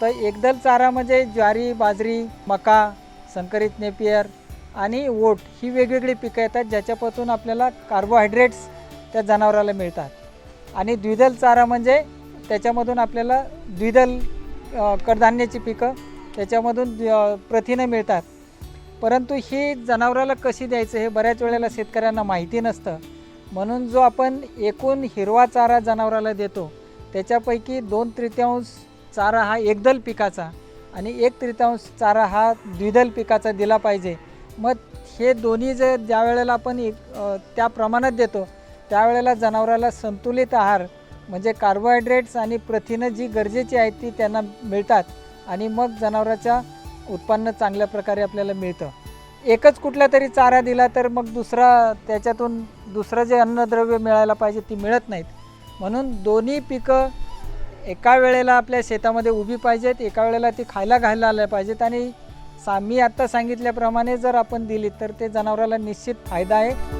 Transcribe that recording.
तर एकदल चारा म्हणजे ज्वारी बाजरी मका संकरित नेपियर आणि ओट ही वेगवेगळी पिकं येतात ज्याच्यापासून आपल्याला कार्बोहायड्रेट्स त्या जनावराला मिळतात. आणि द्विदल चारा म्हणजे त्याच्यामधून आपल्याला द्विदल कडधान्याची पिकं त्याच्यामधून प्रथिनं मिळतात. परंतु ही जनावराला कशी द्यायचं हे बऱ्याच वेळेला शेतकऱ्यांना माहिती नसतं. म्हणून जो आपण एकूण हिरवा चारा जनावराला देतो त्याच्यापैकी दोन तृतीयांश चारा हा एकदल पिकाचा आणि एक तृतीयांश चारा हा द्विदल पिकाचा दिला पाहिजे. मग हे दोन्ही जर ज्या वेळेला आपण एक त्या प्रमाणात देतो त्यावेळेला जनावराला संतुलित आहार म्हणजे कार्बोहायड्रेट्स आणि प्रथिनं जी गरजेची आहेत ती त्यांना मिळतात आणि मग जनावराच्या उत्पन्न चांगल्या प्रकारे आपल्याला मिळतं. एकच कुठला तरी चारा दिला तर मग दुसरा त्याच्यातून दुसरं जे अन्नद्रव्य मिळायला पाहिजे ती मिळत नाहीत. म्हणून दोन्ही पिकं एका वेळेला आपल्या शेतामध्ये उभी पाहिजेत एका वेळेला ती खायला घायला आल्या पाहिजेत आणि सा मी आत्ता सांगितल्याप्रमाणे जर आपण दिली तर ते जनावराला निश्चित फायदा आहे.